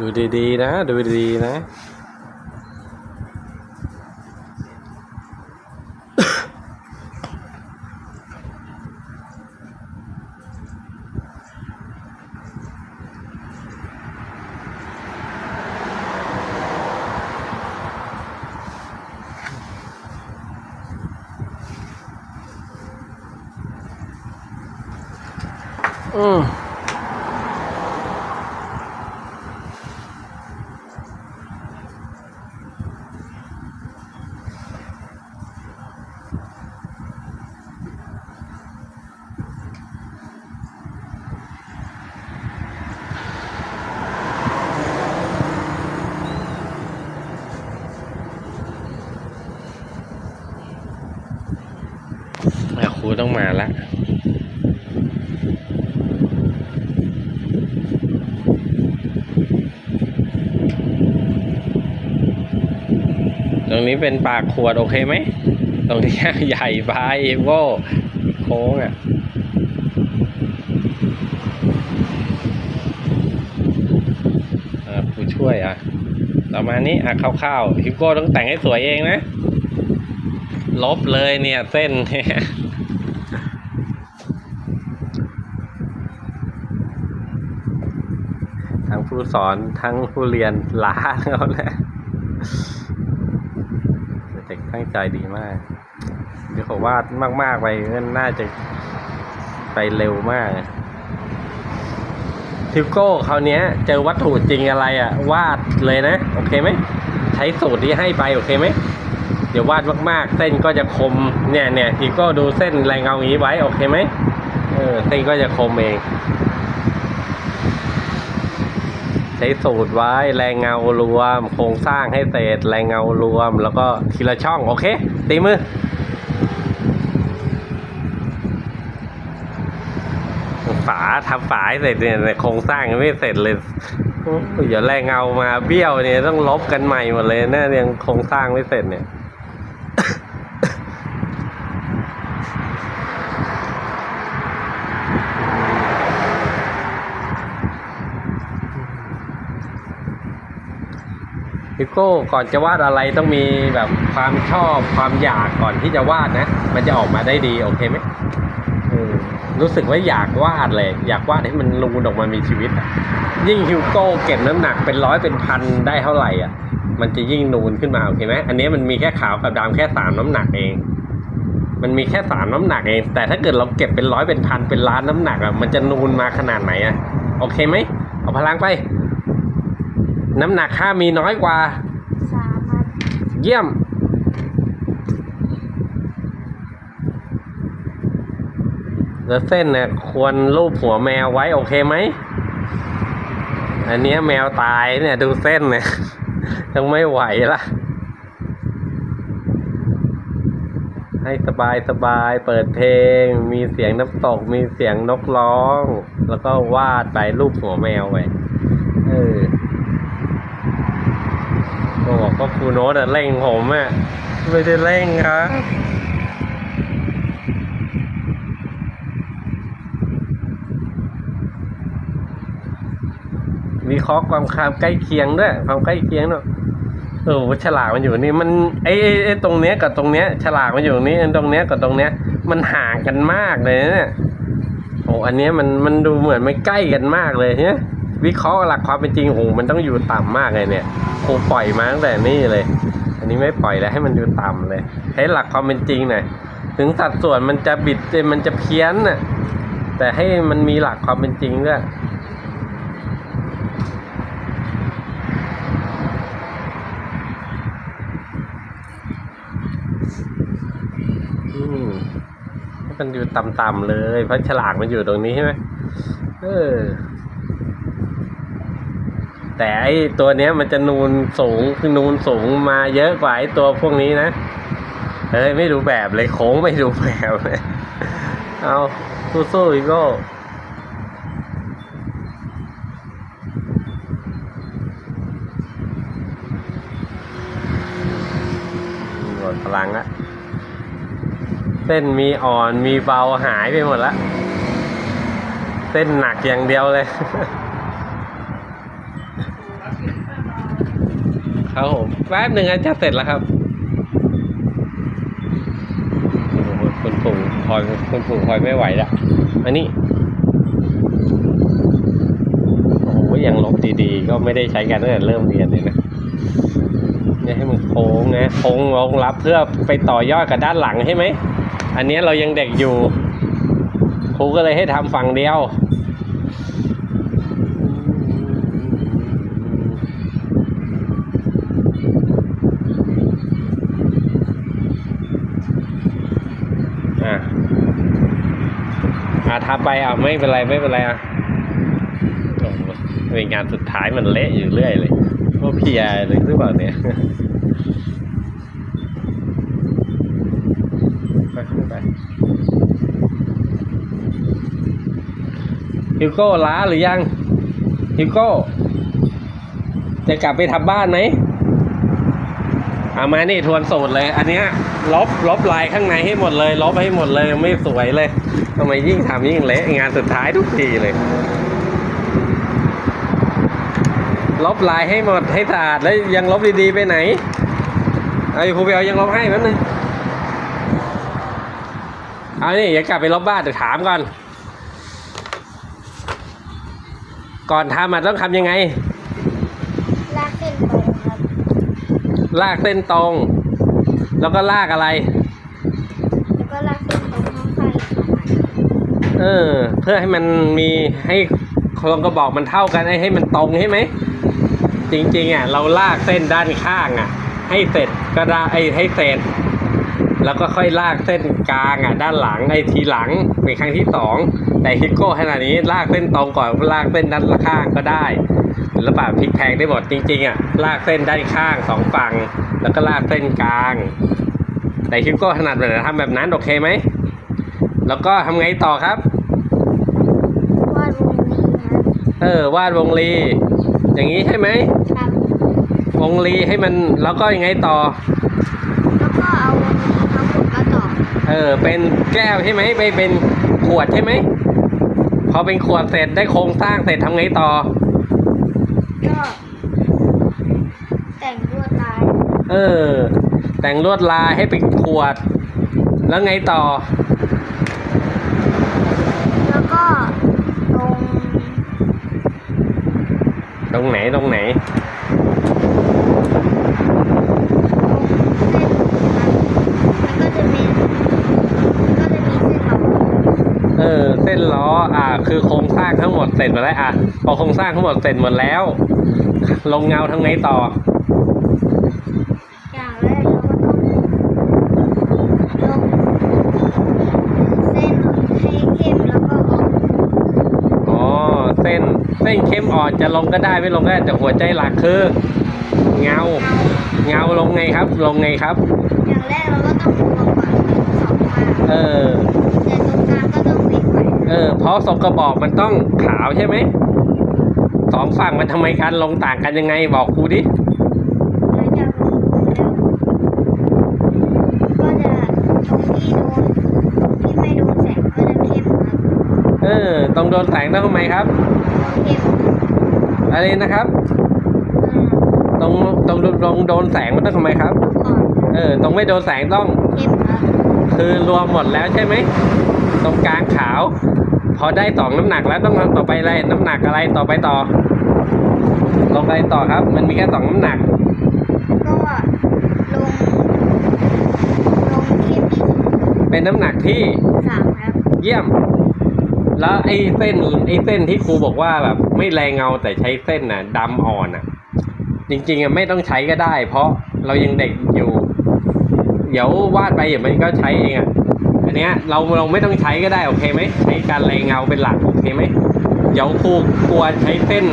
ดูดีๆนะ ดูดีๆนะอืม อะครูต้องมา ละตรงนี้เป็นปากขวดโอเคไหม ตรงนี้ใหญ่ไปโว้โค้งอะอ่าผู้ช่วยอะประมาณนี้อะคร่าวๆฮิวโก้ต้องแต่งให้สวยเองนะ ลบเลยเนี่ยเส้นเนี่ย ทั้ง ผู้สอนทั้งผู้เรียนล้าแล้วแหละแต่เด็กตั้งใจดีมากเดี๋ยวเขาวาดมาก ๆ ไปก็น่าจะไปเร็วมากทิวโก้คราวนี้เจอวัตถุจริงอะไรอะ่ะ วาดเลยนะ โอเคไหม ใช้สูตรที่ให้ไป โอเคไหม เดี๋ยววาดมาก ๆ เส้นก็จะคมเนี่ยเนี่ยทิวโก้ดูเส้นแรงเงาอย่างนี้ไว้ โอเคไหมเออเส้นก็จะคมเอง ใช้สูตรไว้แรงเงารวม โครงสร้างให้เสร็จแรงเงารวม แล้วก็ทีละช่อง โอเค ตีมือฝาทำฝาให้เสร็จเนี่ยโครงสร้างยังไม่เสร็จเลยอยเดี๋ยวแรงเงามาเบี้ยวเนี่ยต้องลบกันใหม่หมดเลยนะ่ายังโครงสร้างไม่เสร็จเนี่ย พิโก้ก่อนจะวาดอะไรต้องมีแบบความชอบความอยากก่อนที่จะวาดนะ มันจะออกมาได้ดีโอเคไหมรู้สึกว่าอยากวาดเลย อยากวาดให้มันนูนออกมามีชีวิตยิ่งฮิวโก้เก็บน้ำหนักเป็นร้อยเป็นพันได้เท่าไหร่อะ มันจะยิ่งนูนขึ้นมาโอเคไหมอันนี้มันมีแค่ขาวกับดำแค่สามน้ำหนักเอง มันมีแค่สามน้ำหนักเอง แต่ถ้าเกิดเราเก็บเป็นร้อยเป็นพันเป็นล้านน้ำหนักอะมันจะนูนมาขนาดไหนอะโอเคไหมเอาพลังไป น้ำหนักค่ามีน้อยกว่า สามครับเยี่ยม แล้วเส้นเนี่ยควรรูปหัวแมวไว้โอเคไหม อันเนี้ยแมวตายเนี่ยดูเส้นเนี่ย ยังไม่ไหวละ ให้สบายสบายเปิดเพลง มีเสียงน้ำตก มีเสียงนกร้อง แล้วก็วาดไปรูปหัวแมวไปเออ ก็ครูโน้ตอะเร่งผมอะไม่ได้เร่งครับวิเคราะห์ความคามใกล้เคียงด้วยความใกล้เคียงเนอะเออฉลากมันอยู่นี่มันไอ้ไอ้ไอตรงเนี้ยกับตรงเนี้ย ฉลากมันอยู่นี่ไอ้ตรงเนี้ยกับตรงเนี้ย มันห่างกันมากเลยเนี่ยโอ้อันเนี้ยมันมันดูเหมือนไม่ใกล้กันมากเลยเนี่ย วิเคราะห์หลักความเป็นจริงโอ้โหมันต้องอยู่ต่ำมากเลยเนี่ยครูปล่อยมาตั้งแต่นี่เลย อันนี้ไม่ปล่อยแล้วให้มันดูต่ำเลย ให้หลักความเป็นจริงหน่อยถึงสัดส่วนมันจะบิดมันจะเพี้ยนน่ะแต่ให้มันมีหลักความเป็นจริงด้วยอืมให้มันอยู่ต่ำๆเลย เพราะฉลากมันอยู่ตรงนี้ใช่ไหมเออ แต่ไอ้ตัวเนี้ยมันจะนูนสูงคือนูนสูงมาเยอะกว่าไอ้ตัวพวกนี้นะเฮ้ยไม่ดูแบบเลยโค้งไม่ดูแบบเลยเอาสู้ๆอีกก้หมดพลังละเส้นมีอ่อนมีเบาหายไปหมดละ เส้นหนักอย่างเดียวเลย ครับผมแป๊บหนึ่งจะเสร็จแล้วครับคุณปู่คอยคุณปู่คอยไม่ไหวละอันนี้โอ้โหยังลบดีๆ ก็ไม่ได้ใช้กันตั้งแต่เริ่มเรียนเลยนะเนี่ยให้มันโค้งนะโค้งรองรับเพื่อไปต่อยอดกับด้านหลังใช่ไหมอันนี้เรายังเด็กอยู่ครูก็เลยให้ทำฝั่งเดียว อะอะ ทำไปอะไม่เป็นไรไม่เป็นไรอะเป็นงานสุดท้ายมันเละอยู่เรื่อยเลยว่าเพียเลยหรือเปล่าเนี่ยไปไปฮิวโก้ล้าหรือยังฮิวโก้ จะกลับไปทำบ้านไหม เอามานี่ทวนสูตรเลย อันเนี้ยลบลบลายข้างในให้หมดเลย ลบให้หมดเลยไม่สวยเลยทำไมยิ่งทำยิ่งเละงานสุดท้ายทุกทีเลย ลบลายให้หมดให้สะอาดแล้วยังลบดีๆไปไหนเอาอยู่ครูเอายังลบให้แป๊บนึงเอานี่อย่ากลับไปลบบ้านเดี๋ยวถามก่อน ก่อนทำอะต้องทำยังไง ลากเส้นตรงครับ ลากเส้นตรง แล้วก็ลากอะไร แล้วก็ลากเส้นตรงข้างใต้อีกประมาณเออ เพื่อให้มันมีให้โครงกระบอกมันเท่ากันให้ให้มันตรงใช่ไหม จริงๆอะเราลากเส้นด้านข้างอะ ให้เสร็จก็ได้ไอ้ให้เสร็จ แล้วก็ค่อยลากเส้นกลางอะ ด้านหลังไอ้ทีหลังเป็นครั้งที่สองแต่ฮิปโก้ขนาดนี้ลากเส้นตรงก่อนลากเส้นด้านข้างก็ได้ แล้วป่าพลิกแพลงได้หมดจริงๆอะลากเส้นด้านข้างสองฝั่งแล้วก็ลากเส้นกลาง แต่ฮิปโก้ถนัดแบบไหนทำแบบนั้นโอเคไหม แล้วก็ทำไงต่อครับ วาดวงนี้ครับเออวาดวงลีอย่างนี้ใช่ไหมครับวงลีให้มันแล้วก็ยังไงต่อ แล้วก็เอาวงนี้มาขุดกระต่อเออเป็นแก้วใช่ไหมไปเป็นขวดใช่ไหมพอเป็นขวดเสร็จได้โครงสร้างเสร็จทำไงต่อ ก็แต่งลวดลาย เออ แต่งลวดลายให้เป็นขวด แล้วไงต่อ แล้วก็ตรงตรงไหนตรงไหน ตรงเส้นนะครับมันก็จะมี ก็จะมีเส้นหลอกเออ เส้นล้ออ่า คือโครงสร้างทั้งหมดเสร็จหมดแล้วอะพอโครงสร้างทั้งหมดเสร็จหมดแล้ว ลงเงาทำไงต่อ อย่างแรกเราก็ต้องลงเส้นให้เข้มแล้วก็ออกอ๋อ เส้น เส้นเข้มอ่อนจะลงก็ได้ไม่ลงก็ได้แต่หัวใจหลักคือ เงา เงาเงาลงไงครับ ลงไงครับ อย่างแรกเราก็ต้องลงก่อนสองมาเออ แต่ตรงกลางก็ต้องปิดไว้เออ เพราะทรงกระบอกมันต้องขาวใช่ไหมส องฝั่งมันทำไมการลงต่างกันยังไงบอกครูดิหลังจากลงแล้วก็จะตรงที่โดนที่ไม่โดนแสงก็จะเข้มครับเออตรงโดนแสงต้องทำไมครับเข้มอะไรนะครับ ตรงตรงตรงโดนแสงมันต้องทำไมครับอ่อนเออตรงไม่โดนแสงต้องเข้มครับคือรวมหมดแล้วใช่ไหม ตรงกลางขาว พอได้สองน้ำหนักแล้วต้องทำต่อไปอะไรน้ำหนักอะไรต่อไปต่อ ลงไปต่อครับ มันมีแค่สองน้ำหนัก ก็ลง ลงเข้มอีกเป็นน้ำหนักที่สามครับเยี่ยม แล้วไอ้เส้นไอ้เส้นที่ครูบอกว่าแบบไม่แรงเงาแต่ใช้เส้นน่ะดำอ่อนอะ จริงๆอะไม่ต้องใช้ก็ได้ เพราะเรายังเด็กอยู่ เดี๋ยววาดไปเดี๋ยวมันก็ใช้เองอะอันเนี้ยเราเราไม่ต้องใช้ก็ได้โอเคไหมใช้การแรงเงาเป็นหลักโอเคไหมเดี๋ยวครูกลัวใช้เส้น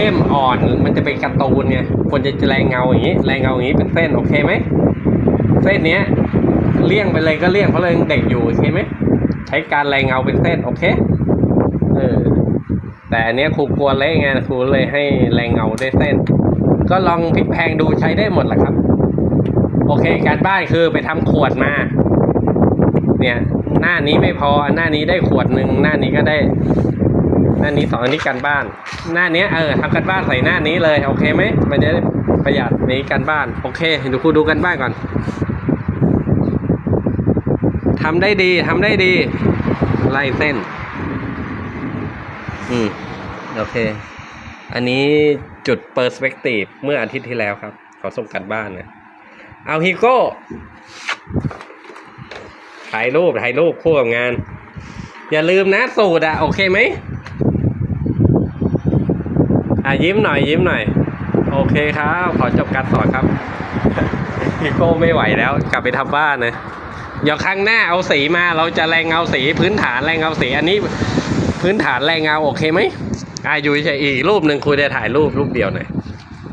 เข้มอ่อนมันจะเป็นการ์ตูนไงควรจะแรงเงาอย่างนี้แรงเงาอย่างนี้เป็นเส้นโอเคไหมเส้นเนี้ยเลี่ยงไปเลยก็เลี่ยงเพราะเรายังเด็กอยู่โอเคไหมใช้การแรงเงาเป็นเส้นโอเคเออแต่อันเนี้ยครูกลัวเละไงครูเลยให้แรงเงาด้วยเส้น ก็ลองพลิกแพงดูใช้ได้หมดแหละครับ โอเค การบ้านคือไปทำขวดมา เนี่ย หน้านี้ไม่พอหน้านี้ได้ขวดหนึ่งหน้านี้ก็ได้ หน้านี้สองอันนี้การบ้าน หน้านี้เออทำการบ้านใส่หน้านี้เลยโอเคไหมมันจะได้ประหยัดนี้กันบ้าน โอเคเดูครูดูกันบ้านก่อนทำได้ดีทำได้ดี ไล่เส้น อืมโอเค อันนี้จุดเปอร์สเปกทีฟเมื่ออาทิตย์ที่แล้วครับ ขอส่งกันบ้านนะเอาฮิโก้ถ่ายรูปถ่ายรูปคู่กับงาน อย่าลืมนะสูตรอะโอเคไหม อะยิ้มหน่อยยิ้มหน่อย โอเคครับ ขอจบการสอนครับพี่โก้ไม่ไหวแล้ว กลับไปทำบ้านนะเดี๋ยวครั้งหน้าเอาสีมาเราจะแรงเงาสีพื้นฐานแรงเงาสี อันนี้พื้นฐานแรงเงาโอเคไหมอะอยู่เฉยอีกรูปหนึ่งคุยได้ถ่ายรูปรูปเดียวหน่อย